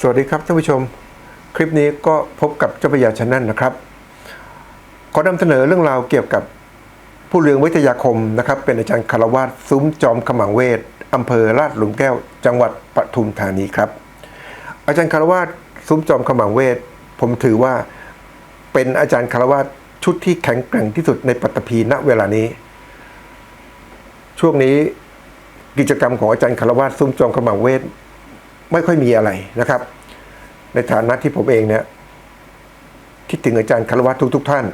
สวัสดีครับท่านผู้ชม คลิปนี้ก็พบกับเจ้าพยาชนแนนะครับ ขอนำเสนอเรื่องราวเกี่ยวกับผู้เรืองวิทยาคมนะครับ เป็นอาจารย์คารวาสซุ้มจอมขมังเวทอำเภอลาดหลุมแก้ว จังหวัดปทุมธานีครับ อาจารย์คารวาสซุ้มจอมขมังเวทผมถือว่าเป็นอาจารย์คารวาสชุดที่แข็งแกร่งที่สุดในปัตตภีณเวลานี้ ช่วงนี้กิจกรรมของอาจารย์คารวาสซุ้มจอมขมังเวท ไม่ค่อยมีอะไรนะครับ ในฐานะที่ผมเองเนี่ยคิดถึงอาจารย์คารวะทุกทุกท่าน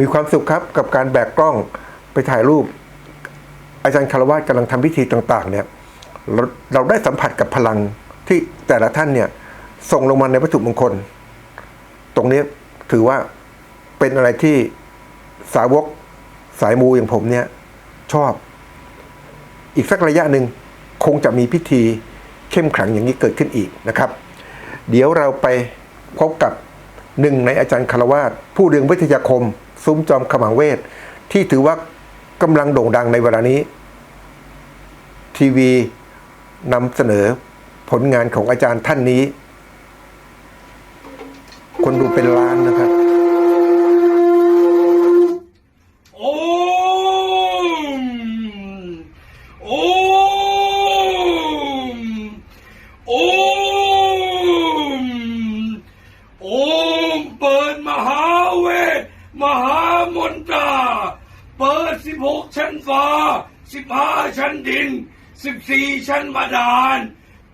มีความสุขครับกับการแบกกล้องไปถ่ายรูป อาจารย์คารวะกำลังทำพิธีต่างๆเนี่ยเราเราได้สัมผัสกับพลังที่แต่ละท่านเนี่ยส่งลงมาในวัตถุมงคล ตรงนี้ถือว่าเป็นอะไรที่สาวกสายมูอย่างผมเนี่ยชอบ อีกสักระยะหนึ่งคงจะมีพิธี เข้มขลังอย่างนี้เกิดขึ้นอีกนะครับ เดี๋ยวเราไปพบกับหนึ่งในอาจารย์คารวาสผู้เรืองวิทยาคม ซุ้มจอมขมังเวท ที่ถือว่ากำลังโด่งดังในเวลานี้ ทีวีนำเสนอผลงานของอาจารย์ท่านนี้ คนดูเป็นล้านนะครับ โอ้มโอ้มโอ้มโอ้ม เปิดมหาเวทมหามนตราเปิดสิบหกชั้นฟ้าสิบห้าชั้นดินสิบสี่ชั้นบาดาล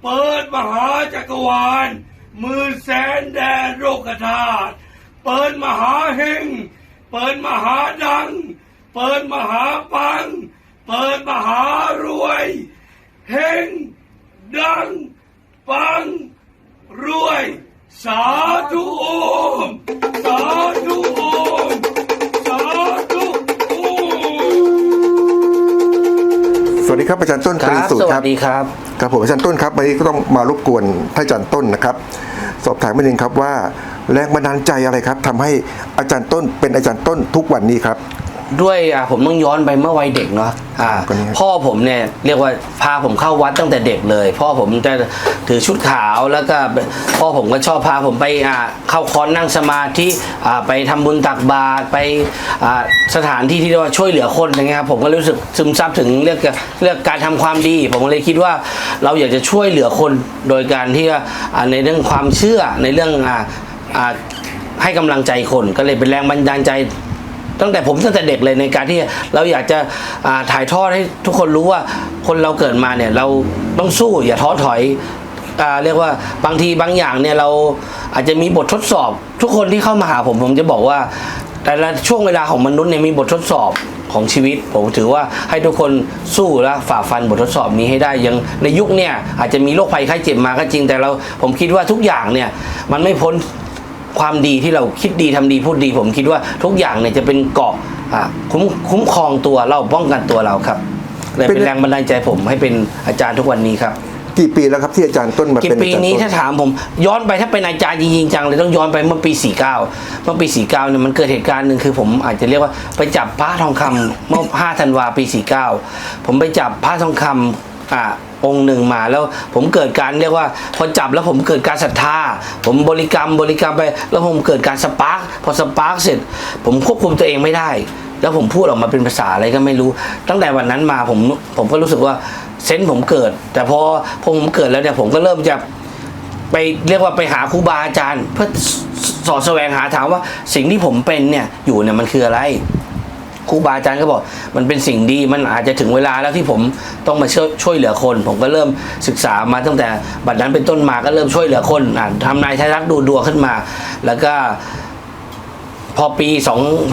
เปิดมหาจักรวาล มือแสนแดนโลกธาตุเปิดมหาเฮงเปิดมหาดัง เปิดมหาปัง เปิดมหารวยเฮงดัง ปัง รวย สาธุโอมสาธุโอมสาธุโอมสวัสดีครับอาจารย์ต้นคตรีรับสูตสรควัรัสบ ดีครับ ครับผมอาจารย์ต้นครับวันนี้ก็ต้องมารบกวนท่านอาจารย์ต้นนะครับ สอบถามนิดนึงครับว่าแรงบันดาลใจอะไรครับทำให้อาจารย์ต้นเป็นอาจารย์ต้นทุกวันนี้ครับ ด้วยอ่าผมต้องย้อนไปเมื่อวัยเด็กเนาะอ่าคนนี้ครับพ่อผมเนี่ยเรียกว่าพาผมเข้าวัดตั้งแต่เด็กเลย พ่อผมจะถือชุดขาวแล้วก็พ่อผมก็ชอบพาผมไปอ่าเข้าคอนนั่งสมาธิอ่าไปทำบุญตักบาตรไปอ่าสถานที่ที่เรียกว่าช่วยเหลือคนอย่างเงี้ยครับผมก็รู้สึกซึมซับถึงเรื่องเรื่องการทำความดี ผมก็เลยคิดว่าเราอยากจะช่วยเหลือคนโดยการที่ว่าอ่าในเรื่องความเชื่อในเรื่องอ่าอ่าให้กำลังใจคนก็เลยเป็นแรงบันดาลใจ ตั้งแต่ผมตั้งแต่เด็กเลยในการที่เราอยากจะถ่ายทอดให้ทุกคนรู้ว่าคนเราเกิดมาเนี่ยเราต้องสู้อย่าท้อถอยอเรียกว่าบางทีบางอย่างเนี่ยเราอาจจะมีบททดสอบ ทุกคนที่เข้ามาหาผมผมจะบอกว่า แต่ละช่วงเวลาของมนุษย์เนี่ยมีบททดสอบของชีวิต ผมถือว่าให้ทุกคนสู้และฝ่าฟันบททดสอบนี้ให้ได้ยังในยุคเนี่ยอาจจะมีโรคภัยไข้เจ็บมาก็จริงแต่เราผมคิดว่าทุกอย่างเนี่ยมันไม่พ้น ความดีที่เราคิดดีทำดีพูดดี ผมคิดว่าทุกอย่างเนี่ยจะเป็นเกราะอ่าคุ้มคุ้มครองตัวเราป้องกันตัวเราครับเลยเป็เป็นนแรงบันดาลใจผมให้เป็นอาจารย์ทุกวันนี้ครับกี่ปีแล้วครับที่อาจารย์ต้นมากี่เป็นปีอาจารย์นี้ต้นถ้าถามผม ย้อนไปถ้าเป็นอาจารย์จริงๆจังเลยต้องย้อนไปเมื่อปี 49 เมื่อปี 49เนี่ยมันเกิดเหตุการณ์หนึ่งคือผมอาจจะเรียกว่าไปจับพระทองคำเมื่อ5ธันวาปี 49 ผมไปจับพระทองคำ อ่องค์หนึ่งมาแล้วผมเกิดการเรียกว่าพอจับแล้วผมเกิดการศรัทธา ผมบริกรรมบริกรรมไป แล้วผมเกิดการสปาร์กพอสปาร์กเสร็จ ผมควบคุมตัวเองไม่ได้ แล้วผมพูดออกมาเป็นภาษาอะไรก็ไม่รู้ ตั้งแต่วันนั้นมาผมผมก็รู้สึกว่าเซนส์ผมเกิด แต่พอพอผมเกิดแล้วเนี่ยผมก็เริ่มจะไปเรียกว่าไปหาครูบาอาจารย์ เพื่อสสอดแสวงหาถามว่าสิ่งที่ผมเป็นเนี่ยอยู่เนี่ยมันคืออะไร ครูบาอาจารย์ก็บอกมันเป็นสิ่งดีมันอาจจะถึงเวลาแล้วที่ผมต้องมาช่วยช่วยเหลือคน ผมก็เริ่มศึกษามาตั้งแต่บัดนั้นเป็นต้นมาก็เริ่มช่วยเหลือคนอะทำนายไทยรัฐดูดวงขึ้นมา แล้วก็ พอปี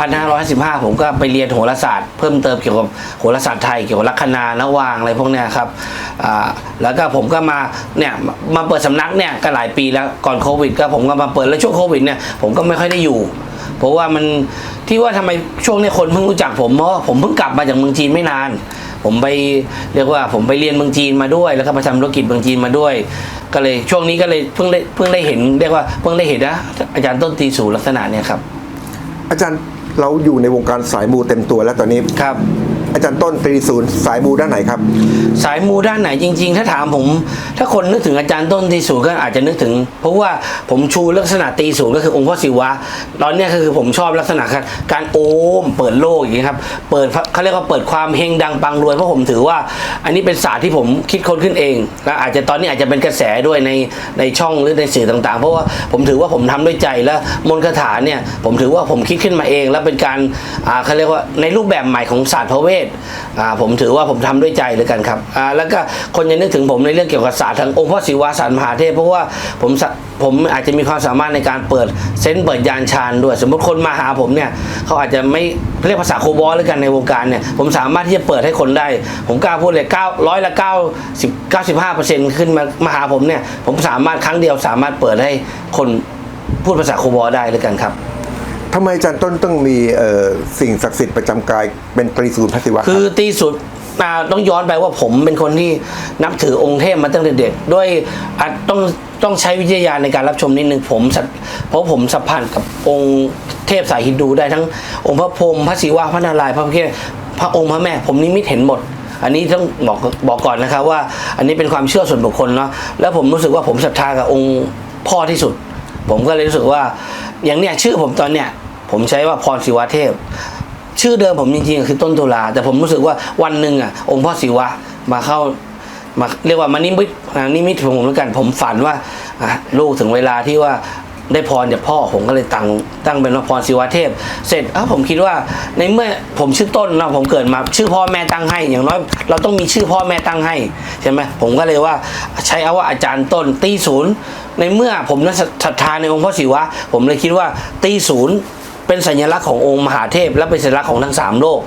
2555 ผมก็ไปเรียนโหราศาสตร์ เพิ่มเติมเกี่ยวกับโหราศาสตร์ไทยเกี่ยวกับลัคนานวางอะไรพวกเนี้ยครับแล้วก็ผมก็มาเนี่ยมามาเปิดสำนักเนี่ยก็หลายปีแล้วก่อนโควิด ก็ผมก็มาเปิดแล้วช่วงโควิดเนี่ยผมก็ไม่ค่อยได้อยู่ เพราะว่ามันที่ว่าทำไมช่วงเนี้ยคนเพิ่งรู้จักผมเพราะว่าผมเพิ่งกลับมาจากเมืองจีนไม่นาน ผมไปเรียกว่าผมไปเรียนเมืองจีนมาด้วย แล้วก็ไปทำธุรกิจเมืองจีนมาด้วย ก็เลยช่วงนี้ก็เลยเพิ่งได้เพิ่งได้เห็นเรียกว่าเพิ่งได้เห็นนะอาจารย์ต้นตรีสูลักษณะเนี่ยครับ อาจารย์เราอยู่ในวงการสายมูเต็มตัวแล้วตอนนี้ครับ อาจารย์ต้นตรีศูนย์สายมูด้านไหนครับ สายมูด้านไหนจริง ๆ ถ้าถามผม ถ้าคนนึกถึงอาจารย์ต้นตีศูนย์ก็อาจจะนึกถึง เพราะว่าผมชูลักษณะตีศูนย์ก็คือองค์พ่อศิวะตอนนี้ก็คือผมชอบลักษณะการโอมเปิดโลกอย่างนี้ครับเปิดเขาเรียกว่าเปิดความเฮงดังปังรวยเพราะผมถือว่า อันนี้เป็นศาสตร์ที่ผมคิดค้นขึ้นเองและอาจจะตอนนี้อาจจะเป็นกระแสด้วยในในช่องหรือในสื่อต่างๆ เพราะว่าผมถือว่าผมทำด้วยใจและมนต์คาถาเนี่ยผมถือว่าผมคิดขึ้นมาเอง และเป็นการเขาเรียกว่าในรูปแบบใหม่ของศาสตร์พระเวทอ่าผมถือว่าผมทำด้วยใจเลยกันครับอ่าแล้วก็คนจะนึกถึงผมในเรื่องเกี่ยวกับศาสตร์ทางองค์พ่อศิวะศาสตร์มหาเทพเพราะว่าผมผมอาจจะมีความสามารถในการเปิดเซนส์เปิดยานชานด้วย สมมติคนมาหาผมเนี่ยเขาอาจจะไม่เรียกภาษาโคบอลแล้วกันในวงการเนี่ยผมสามารถที่จะเปิดให้คนได้ ผมกล้าพูดเลย9ร้อยละ9 10 95เปอร์เซ็นต์ขึ้นมามาหาผมเนี่ยผมสามารถครั้งเดียวสามารถเปิดให้คนพูดภาษาโคบอลได้เลยกันครับ ทำไมอาจารย์ต้นต้องมีสิ่งศักดิ์สิทธิ์ประจำกายเป็นตรีศูนย์พระศิวะคือตีสุดอ่าต้องย้อนไปว่าผมเป็นคนที่นับถือองค์เทพมาตั้งแต่เด็กด้วยต้องต้องใช้วิจารณญาในการรับชมนิดนึงผมเพราะผมสัมพันธ์กับองค์เทพสายฮินดูได้ทั้งองค์พระพรหมพระศิวะพระนารายณ์พระพุทธพระองค์พระแม่ ผมนิมิตเห็นหมดอันนี้ต้องบอกบอกก่อนนะครับว่าอันนี้เป็นความเชื่อส่วนบุคคลเนาะแล้วผมรู้สึกว่าผมศรัทธากับองค์พ่อที่สุด ผมก็เลยรู้สึกว่าอย่างเนี้ยชื่อผมตอนเนี้ย ผมใช้ว่าพรศิวะเทพ ชื่อเดิมผมจริงๆคือต้นตุลา แต่ผมรู้สึกว่าวันหนึ่งอะ องค์พ่อศิวะมาเข้ามาเรียกว่ามานิมิตอ่านิมิตของผมแล้วกัน ผมฝันว่าลูกถึงเวลาที่ว่าได้พรจากพ่อผมก็เลยตั้งตั้งเป็นว่าพรศิวะเทพ เสร็จอ้าผมคิดว่าในเมื่อผมชื่อต้นเนาะผมเกิดมา ชื่อพ่อแม่ตั้งให้ อย่างน้อยเราต้องมีชื่อพ่อแม่ตั้งให้ใช่ไหมผมก็เลยว่าใช้เอาว่าอาจารย์ต้นตีศูนย์ในเมื่อผมนั้นศรัทธาในองค์พ่อศิวะ ผมเลยคิดว่าตีศูนย์ เป็นสัญลักษณ์ขององค์มหาเทพ และเป็นสัญลักษณ์ของทั้งสามโลก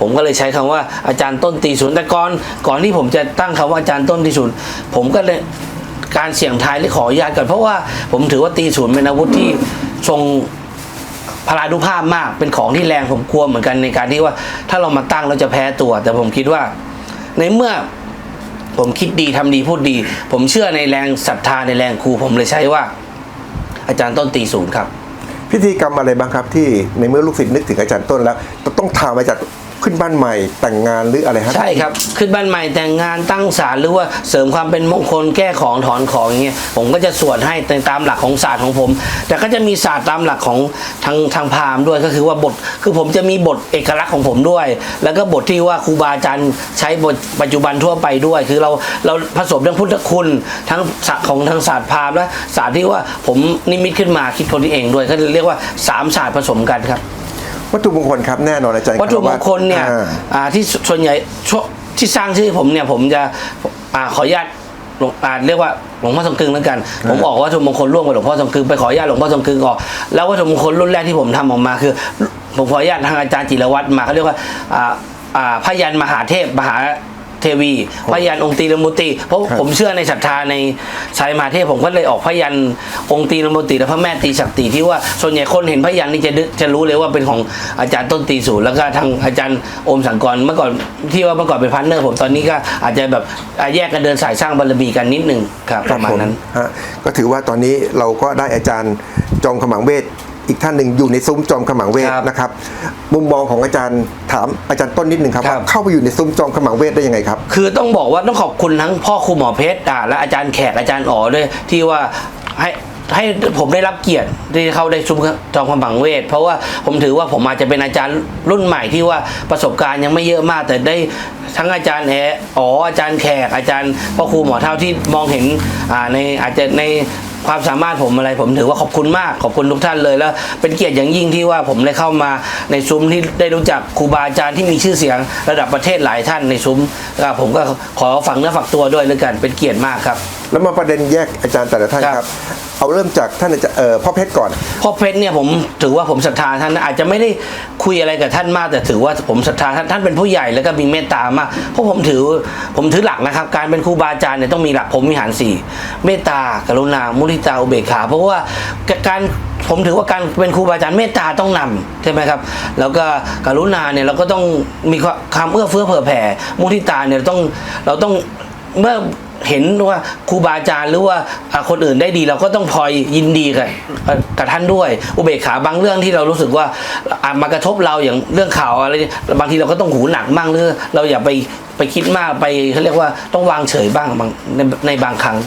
ผมก็เลยใช้คำว่าอาจารย์ต้นตีศูนย์แต่ก่อนก่อนที่ผมจะตั้งคำว่าอาจารย์ต้นตีศูนย์ผมก็เลยการเสี่ยงทายหรือขออนุญาตก่อนเพราะว่าผมถือว่าตีศูนย์เป็นอาวุธที่ทรงพลานุภาพมากเป็นของที่แรงผมกลัวเหมือนกันในการที่ว่า ถ้าเรามาตั้งเราจะแพ้ตัว แต่ผมคิดว่า ในเมื่อผมคิดดีทำดีพูดดี ผมเชื่อในแรงศรัทธาในแรงครูผมเลยใช้ว่า อาจารย์ต้นตีศูนย์ครับ พิธีกรรมอะไรบ้างครับที่ในเมื่อลูกศิษย์นึกถึงอาจารย์ต้นแล้ว ต้องถามอาจารย์ ขึ้นบ้านใหม่แต่งงานหรืออะไรฮะใช่ครับ ขึ้นบ้านใหม่แต่งงานตั้งศาลหรือว่าเสริมความเป็นมงคลแก้ของถอนของอย่างเงี้ยผมก็จะสวดให้ตามหลักของศาสตร์ของผม แต่ก็จะมีศาสตร์ตามหลักของทางทางพราหมณ์ด้วยก็คือว่าบทคือผมจะมีบทเอกลักษณ์ของผมด้วย แล้วก็บทที่ว่าครูบาอาจารย์ใช้บทปัจจุบันทั่วไปด้วย คือเราเราผสมทั้งพุทธคุณทั้งศาสตร์ของทางศาสตร์พราหมณ์และศาสตร์ที่ว่าผมนิมิตขึ้นมาคิดคนเองด้วยก็เรียกว่าสามศาสตร์ผสมกันครับ วัตถุมงคลครับแน่นอนอาจารย์วัตถุมงคลเนี่ยอ่าอ่าที่ส่วนใหญ่ช่วงที่สร้างชื่อผมเนี่ยผมจะอ่าขออนุญาตหลวงอ่าเรียกว่าหลวงพ่อทรงกึงแล้วกัน ผมออกวัตถุมงคลร่วมกับหลวงพ่อทรงกึงไปขออนุญาตหลวงพ่อทรงกึงก่อนแล้ววัตถุมงคลรุ่นแรกที่ผมทำออกมาคือ ผมขออนุญาตทางอาจารย์จิรวัตรมาเขาเรียกว่าอ่าอ่าพยันมหาเทพมหา เทวีพยันองค์ตีลมุติ เพราะครับผมเชื่อในศรัทธาในสายมหาเทพผมก็เลยออกพยันองค์ตีลมุติและพระแม่ตีศักดิ์ที่ว่าส่วนใหญ่คนเห็นพยันนี่จะนึกจะรู้เลยว่าเป็นของอาจารย์ต้นตีศูนย์แล้วก็ทางอาจารย์โอมสังกรเมื่อก่อนที่ว่าเมื่อก่อนเป็นพาร์ทเนอร์ผมตอนนี้ก็อาจจะแบบอ่าแยกกันเดินสายสร้างบารมีกันนิดหนึ่งครับประมาณนั้นฮะก็ถือว่าตอนนี้เราก็ได้อาจารย์จอมขมังเวท อีกท่านหนึ่งอยู่ในซุ้มจอมขมังเวทครับนะครับ มุมมองของอาจารย์ถามอาจารย์ต้นนิดหนึ่งครับครับ ว่าเข้าไปอยู่ในซุ้มจอมขมังเวทได้ยังไงครับ คือต้องบอกว่าต้องขอบคุณทั้งพ่อครูหมอเพชรอ่าและอาจารย์แขกอาจารย์อ๋อด้วยที่ว่าให้ให้ผมได้รับเกียรติที่เข้าได้ชุมจอมคำบังเวท เพราะว่าผมถือว่าผมอาจจะเป็นอาจารย์รุ่นใหม่ที่ว่าประสบการณ์ยังไม่เยอะมาก แต่ได้ทั้งอาจารย์แออ๋ออาจารย์แขกอาจารย์พ่อครูหมอเท่าที่มองเห็นอ่าในอาจจะใน ความสามารถผมอะไรผมถือว่าขอบคุณมากขอบคุณทุกท่านเลยแล้ว เป็นเกียรติอย่างยิ่งที่ว่าผมได้เข้ามาในซุ้มที่ได้รู้จักครูบาอาจารย์ที่มีชื่อเสียงระดับประเทศหลายท่านในซุ้มผมก็ขอฝังเนื้อฝักตัวด้วยแล้วกันเป็นเกียรติมากครับ แล้วมาประเด็นแยกอาจารย์แต่ละท่านครับครับเอาเริ่มจากท่านอาจารย์เอ่อพ่อเพชรก่อน พ่อเพชรเนี่ยผมถือว่าผมศรัทธาท่านนะอาจจะไม่ได้คุยอะไรกับท่านมาก แต่ถือว่าผมศรัทธาท่านท่านเป็นผู้ใหญ่แล้วก็มีเมตตามากเพราะผมถือผมถือหลักนะครับ การเป็นครูบาอาจารย์เนี่ยต้องมีหลักผมวิหารสี่เมตตากรุณามุทิตาอุเบกขา เพราะว่าการผมถือว่าการเป็นครูบาอาจารย์เมตตาต้องนำใช่ไหมครับ แล้วก็กรุณาเนี่ยเราก็ต้องมีความเอื้อเฟื้อเผื่อแผ่มุทิตาเนี่ยเราต้องเราต้อง เมื่อ เห็นว่าครูบาอาจารย์หรือว่าอ่าคนอื่นได้ดีเราก็ต้องพลอยยินดีกับกับท่านด้วย อุเบกขาบางเรื่องที่เรารู้สึกว่าอะมากระทบเราอย่างเรื่องข่าวอะไรเนี่ยบางทีเราก็ต้องหูหนักบ้างหรือเราอย่าไปไปคิดมากไปเขาเรียกว่าต้องวางเฉยบ้างบางในในบางครั้ง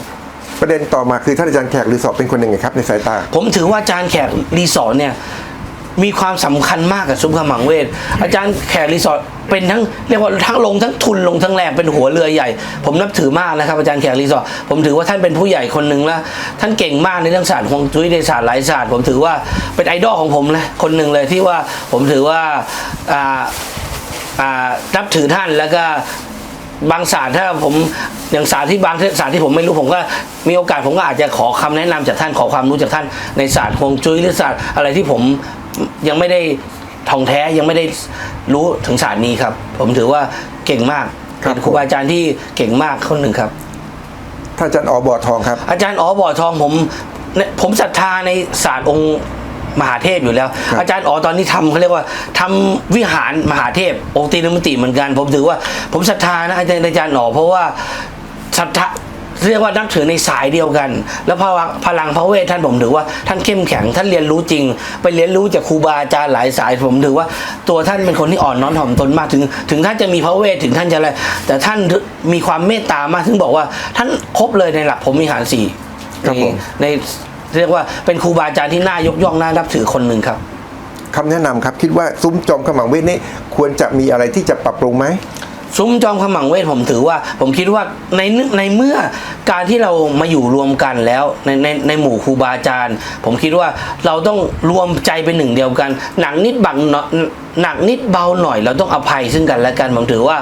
ประเด็นต่อมาคือท่านอาจารย์แขกหรือสอบเป็นคนยังไงครับในสายตา ผมถือว่าอาจารย์แขกรีสอร์ทเนี่ย มีความสำคัญมากกับซุ้มขมังเวท อาจารย์แขกรีสอร์ทเป็นทั้งเรียกว่าทั้งลงทั้งทุนลงทั้งแรงเป็นหัวเรือใหญ่ ผมนับถือมากนะครับ อาจารย์แขกรีสอร์ทผมถือว่าท่านเป็นผู้ใหญ่คนหนึ่งแล้วท่านเก่งมากในเรื่องศาสตร์ฮวงจุ้ยในศาสตร์หลายศาสตร์ผมถือว่าเป็นไอดอลของผมเลยคนหนึ่งเลยที่ว่าผมถือว่านับถือท่านแล้วก็ บางศาสตร์ถ้าผมอย่างศาสตร์ที่บางศาสตร์ที่ผมไม่รู้ผมก็มีโอกาสผมก็อาจจะขอคำแนะนำจากท่านขอความรู้จากท่านในศาสตร์ฮวงจุ้ยหรือศาสตร์อะไรที่ผมยังไม่ได้ท่องแท้ยังไม่ได้รู้ถึงศาสตร์นี้ครับ ผมถือว่าเก่งมากครับเป็นครูบาอาจารย์ที่เก่งมากคนหนึ่งครับท่านอาจารย์อ๋อบอทองครับ อาจารย์อ๋อบ่อทองผมเนี่ยผมศรัทธาในศาสตร์องค์ มหาเทพอยู่แล้ว ครับอาจารย์อ๋อตอนนี้ทำเขาเรียกว่าทำวิหารมหาเทพองค์ตีนมติเหมือนกัน ผมถือว่า ผมศรัทธานะอาจารย์อาจารย์อ๋อเพราะว่าศรัทธาเรียกว่านับถือในสายเดียวกัน แล้วพลังพลังพระเวทท่านผมถือว่าท่านเข้มแข็งท่านเรียนรู้จริง ไปเรียนรู้จากครูบาอาจารย์หลายสายผมถือว่าตัวท่านเป็นคนที่อ่อนน้อมถ่อมตนมากถึง ถึงท่านจะมีพระเวทถึงท่านจะอะไรแต่ท่านมีความเมตตามากถึงบอกว่าท่านครบเลยในหลักผมมีหารสี่ครับผม ในใน เรียกว่าเป็นครูบาอาจารย์ที่น่ายกย่องน่านับถือคนหนึ่งครับคำแนะนำครับคิดว่าซุ้มจอมขมังเวทนี่ควรจะมีอะไรที่จะปรับปรุงไหมซุ้มจอมขมังเวทผมถือว่า ผมคิดว่าในเนื่องในเมื่อการที่เรามาอยู่รวมกันแล้วในในในหมู่ครูบาอาจารย์ ผมคิดว่าเราต้องรวมใจเป็นหนึ่งเดียวกัน หนักนิดบังเนาะหนักนิดเบาหน่อย เราต้องอภัยซึ่งกันและกันผมถือว่า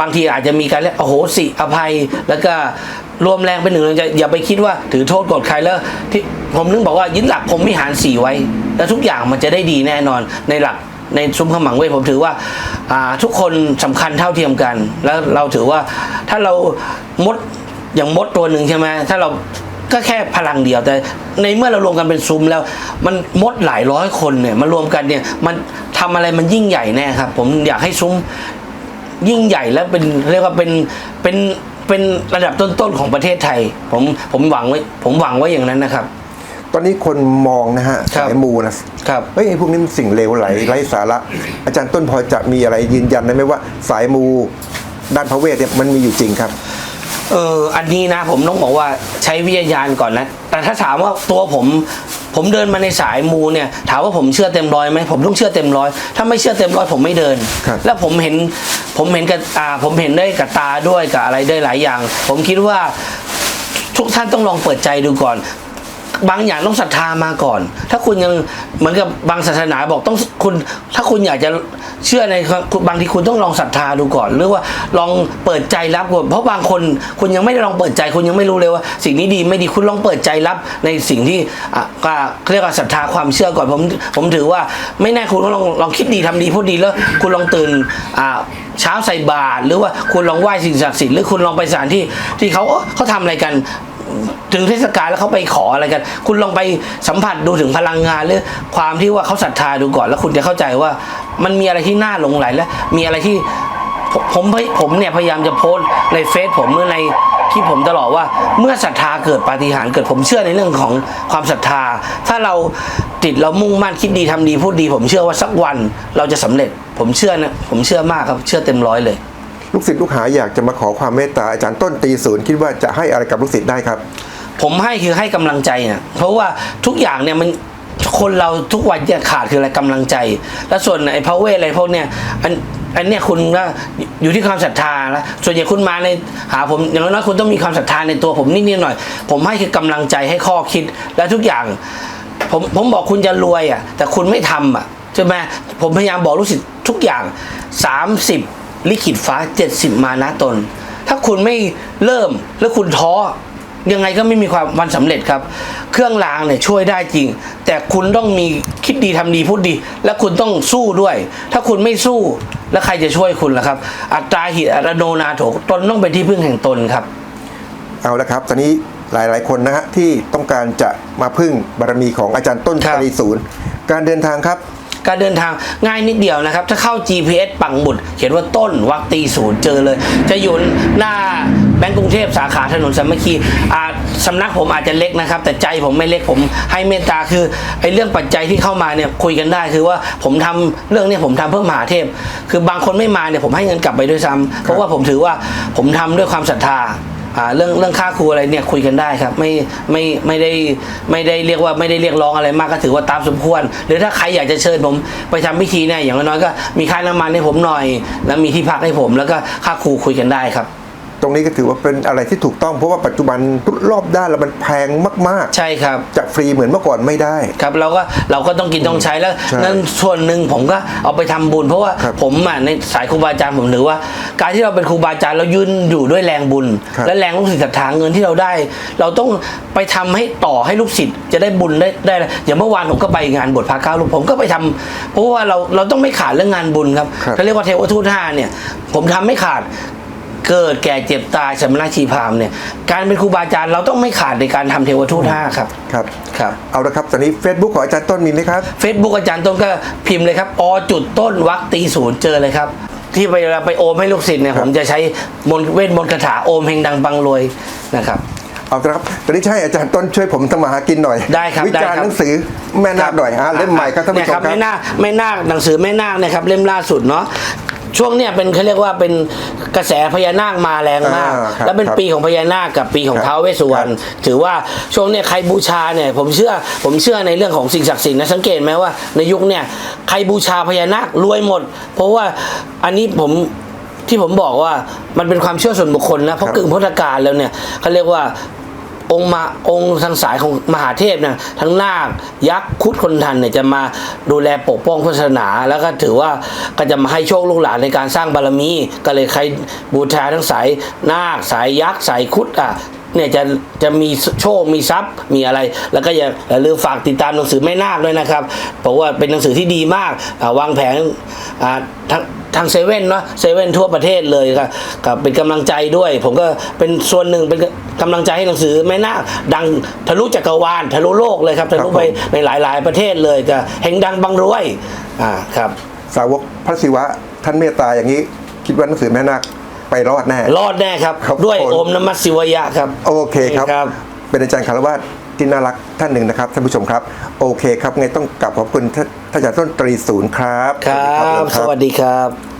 บางทีอาจจะมีการเรียกอโหสิอภัยแล้วก็ รวมแรงเป็นหนึ่งจะอย่าไปคิดว่าถือโทษกดใครแล้วที่ผมนึกบอกว่ายึดหลักผมวิหารสี่ไว้ แล้วทุกอย่างมันจะได้ดีแน่นอนในหลักในซุ้มขมังเวทผมถือว่าอ่าทุกคนสำคัญเท่าเทียมกัน แล้วเราถือว่าถ้าเรามดอย่างมดตัวหนึ่งใช่ไหมถ้าเราก็แค่พลังเดียวแต่ในเมื่อเรารวมกันเป็นซุ้มแล้ว มันมดหลายร้อยคนเนี่ยมารวมกันเนี่ยมันทำอะไรมันยิ่งใหญ่แน่ครับ ผมอยากให้ซุ้มยิ่งใหญ่และเป็นเรียกว่าเป็นเป็น เป็นระดับต้นๆของประเทศไทย ผมผมหวังไว้ผมหวังไว้อย่างนั้นนะครับ ตอนนี้คนมองนะฮะครับ สายมูนะครับ เฮ้ยไอ้พวกนี้มันสิ่งเลวไหลไร้สาระ อาจารย์ต้นพอจะมีอะไรยืนยันได้ไหมว่า สายมูด้านพระเวทเนี่ยมันมีอยู่จริงครับ เอออันนี้นะผมต้องบอกว่าใช้วิทยาณก่อนนะ แต่ถ้าถามว่าตัวผมผมเดินมาในสายมูเนี่ยถามว่าผมเชื่อเต็มร้อยไหมผมต้องเชื่อเต็มร้อยถ้าไม่เชื่อเต็มร้อยผมไม่เดิน ครับ แล้วผมเห็นผมเห็นกับอ่าผมเห็นได้กับตาด้วยกับอะไรได้หลายอย่าง ผมคิดว่า ทุกท่านต้องลองเปิดใจดูก่อน บางอย่างต้องศรัทธามาก่อน ถ้าคุณยังเหมือนกับบางศาสนาบอกต้องคุณ ถ้าคุณอยากจะเชื่อในบางทีคุณต้องลองศรัทธาดูก่อน หรือว่าลองเปิดใจรับก่อนเพราะบางคนคุณยังไม่ได้ลองเปิดใจคุณยังไม่รู้เลยว่า สิ่งนี้ดีไม่ดีคุณลองเปิดใจรับในสิ่งที่ก็เรียกว่าศรัทธาความเชื่อก่อนผมผมถือว่าไม่แน่คุณก็ลองลองคิดดีทำดีพูดดีแล้วคุณลองตื่นอ่าเช้าใส่บาตรหรือว่าคุณลองไหว้สิ่งศักดิ์สิทธิ์หรือคุณลองไปสถานที่ที่เขาเอ้อเขาทำอะไรกัน ถึงเทศกาลแล้วเขาไปขออะไรกัน คุณลองไปสัมผัสดูถึงพลังงานหรือความที่ว่าเขาศรัทธาดูก่อน แล้วคุณจะเข้าใจว่ามันมีอะไรที่น่าหลงไหลและมีอะไรที่ผมผมเนี่ยพยายามจะโพสต์ในเฟซผมหรือในคลิปผมตลอดว่าเมื่อศรัทธาเกิดปาฏิหาริย์เกิดผมเชื่อในเรื่องของความศรัทธา ถ้าเราติดเรามุ่งมั่นคิดดีทำดีพูดดี ผมเชื่อว่าสักวันเราจะสำเร็จ ผมเชื่อนะผมเชื่อมากครับเชื่อเต็มร้อยเลย ลูกศิษย์ลูกหาอยากจะมาขอความเมตตาอาจารย์ต้นตีศูนย์คิดว่าจะให้อะไรกับลูกศิษย์ได้ครับ ผมให้คือให้กำลังใจเนี่ยเพราะว่าทุกอย่างเนี่ยมันคนเราทุกวันจะขาดคืออะไรกำลังใจ แล้วส่วนไอ้พระเวทอะไรพวกเนี่ยอันอันเนี้ยคุณก็อยู่ที่ความศรัทธาแล้วส่วนใหญ่คุณมาในหาผมอย่างน้อยคุณต้องมีความศรัทธาในตัวผมนิดๆหน่อย ผมให้คือกำลังใจให้ข้อคิดและทุกอย่าง ผมผมบอกคุณจะรวยอะแต่คุณไม่ทำอะใช่ไหมผมพยายามบอกลูกศิษย์ทุกอย่าง 30 ลิขิตฟ้า 70 มานะตน ถ้าคุณไม่เริ่มแล้วคุณท้อยังไงก็ไม่มีความวันสำเร็จครับ เครื่องรางเนี่ยช่วยได้จริง แต่คุณต้องมีคิดดีทำดีพูดดี และคุณต้องสู้ด้วย ถ้าคุณไม่สู้แล้วใครจะช่วยคุณล่ะครับ อัตตราหิตอัตโนนาโถตนต้องเป็นที่พึ่งแห่งตนครับ เอาละครับ ตอนนี้หลาย ๆ คนนะฮะที่ต้องการจะมาพึ่งบารมีของอาจารย์ต้นครับตีศูนย์ การเดินทางครับ การเดินทางง่ายนิดเดียวนะครับ ถ้าเข้า GPS ปังหมุดเขียนว่าต้นวักตีศูนย์เจอเลย จะอยู่หน้าแบงก์กรุงเทพสาขาถนนสามัคคีอาสำนักผมอาจจะเล็กนะครับ แต่ใจผมไม่เล็กผมให้เมตตาคือไอ้เรื่องปัจจัยที่เข้ามาเนี่ยคุยกันได้คือว่าผมทำเรื่องนี้ผมทำเพื่อมหาเทพ คือบางคนไม่มาเนี่ยผมให้เงินกลับไปด้วยซ้ำเพราะว่าผมถือว่าผมทำด้วยความศรัทธา อ่าเรื่องเรื่องค่าครูอะไรเนี่ยคุยกันได้ครับไม่ไม่ไม่ได้ไม่ได้เรียกว่าไม่ได้เรียกร้องอะไรมากก็ถือว่าตามสมควร หรือถ้าใครอยากจะเชิญผมไปทำพิธีเนี่ยอย่างน้อยๆก็มีค่าน้ำมันให้ผมหน่อย แล้วมีที่พักให้ผมแล้วก็ค่าครูคุยกันได้ครับ ตรงนี้ก็ถือว่าเป็นอะไรที่ถูกต้องเพราะว่าปัจจุบันทุกรอบด้านแล้วมันแพงมากใช่ครับๆจะฟรีเหมือนเมื่อก่อนไม่ได้ ครับเราก็เราก็ต้องกินต้องใช้แล้วใช่นั่นส่วนหนึ่งผมก็เอาไปทำบุญ เพราะว่าครับผมอะในสายครูบาอาจารย์ผมถือว่า การที่เราเป็นครูบาอาจารย์เรายืนอยู่ด้วยแรงบุญครับและแรงลูกศิษย์ศรัทธาเงินที่เราได้ เราต้องไปทำให้ต่อให้ลูกศิษย์จะได้บุญได้ได้อย่างเมื่อวานผมก็ไปงานบวชพระเก้าลูกผมก็ไปทำเพราะว่าเราเราต้องไม่ขาดเรื่องงานบุญครับครับเขาเรียกว่าเทวทูตห้าเนี่ย ผมทำไม่ขาด เกิดแก่เจ็บตายสมณชีพราหมณ์เนี่ยการเป็นครูบาอาจารย์เราต้องไม่ขาดในการทำเทวทูตห้าครับครับครับเอาละครับตอนนี้ Facebook ของอาจารย์ต้นมีไหมครับเฟซบุ๊กอาจารย์ต้นก็พิมพ์เลยครับอจุดต้นวักตีศูนย์เจอเลยครับ ที่ไปเวลาไปโอมให้ลูกศิษย์เนี่ยครัผบมจะใช้มนต์เวทมนต์คาถาโอมเฮงดังบังรวยนะครับเอาละครับตอนนี้จะใช่อาจารย์ต้นช่วยผมทำมาหากินหน่อย ได้ครับ วิจารณ์ได้ครับหนังสือแม่นาคหน่อยฮะเล่มใหม่ครับท่านผู้ชมเยครับแม่นาคแม่นาคหนังสือแม่นาคนะครับเล่มล่าสุดเนาะ ช่วงเนี้ยเป็นเขาเรียกว่าเป็นกระแสพญานาคมาแรงมาก อ่าครับแล้วเป็นครับปีของพญานาคกับปีของครับท้าวเวสสุวรรณถือว่าช่วงเนี้ยใครบูชาเนี่ยผมเชื่อผมเชื่อในเรื่องของสิ่งศักดิ์สิทธิ์นะสังเกตไหมว่าในยุคเนี่ยใครบูชาพญานาครวยหมด เพราะว่าอันนี้ผมที่ผมบอกว่ามันเป็นความเชื่อส่วนบุคคลนะเพราะครับกึ่งพุทธกาลแล้วเนี่ยเขาเรียกว่า องค์มาองค์ทางสายของมหาเทพเนี่ยทั้งนาคยักษ์คุดคนทันเนี่ยจะมาดูแลปกป้องพุทธศาสนา แล้วก็ถือว่าก็จะมาให้โชคลูกหลานในการสร้างบารมี ก็เลยใครบูชาทั้งสายนาคสายยักษ์สายคุดอะ เนี่ยจะจะมีโชคมีทรัพย์ มีอะไร แล้วก็อย่าอย่าลืมฝากติดตามหนังสือแม่นาคด้วยนะครับเพราะว่าเป็นหนังสือที่ดีมากอ่าวางแผนอ่าทั้งทางเซเว่นเนาะเซเว่นทั่วประเทศเลยครับกับเป็นกำลังใจด้วย ผมก็เป็นส่วนหนึ่งเป็นกำลังใจให้หนังสือแม่นาคดังทะลุจักรวาลทะลุโลกเลยครับทะลุไปครับผมในหลาย ๆ ประเทศเลยก็เฮงดังบังรวยอ่าครับ สาวกพระศิวะท่านเมตตาอย่างนี้ คิดว่าหนังสือแม่นาค ไปรอดแน่ รอดแน่ครับ ครับด้วยผม โอมนมัสสิวยะครับ โอเคครับ ครับ เป็นอาจารย์คารวะที่น่ารักท่านหนึ่งนะครับท่านผู้ชมครับ โอเคครับไงต้องกลับขอบคุณท่านท่านอาจารย์ต้นตรีศูนย์ครับครับ สวัสดีสวัสดีครับ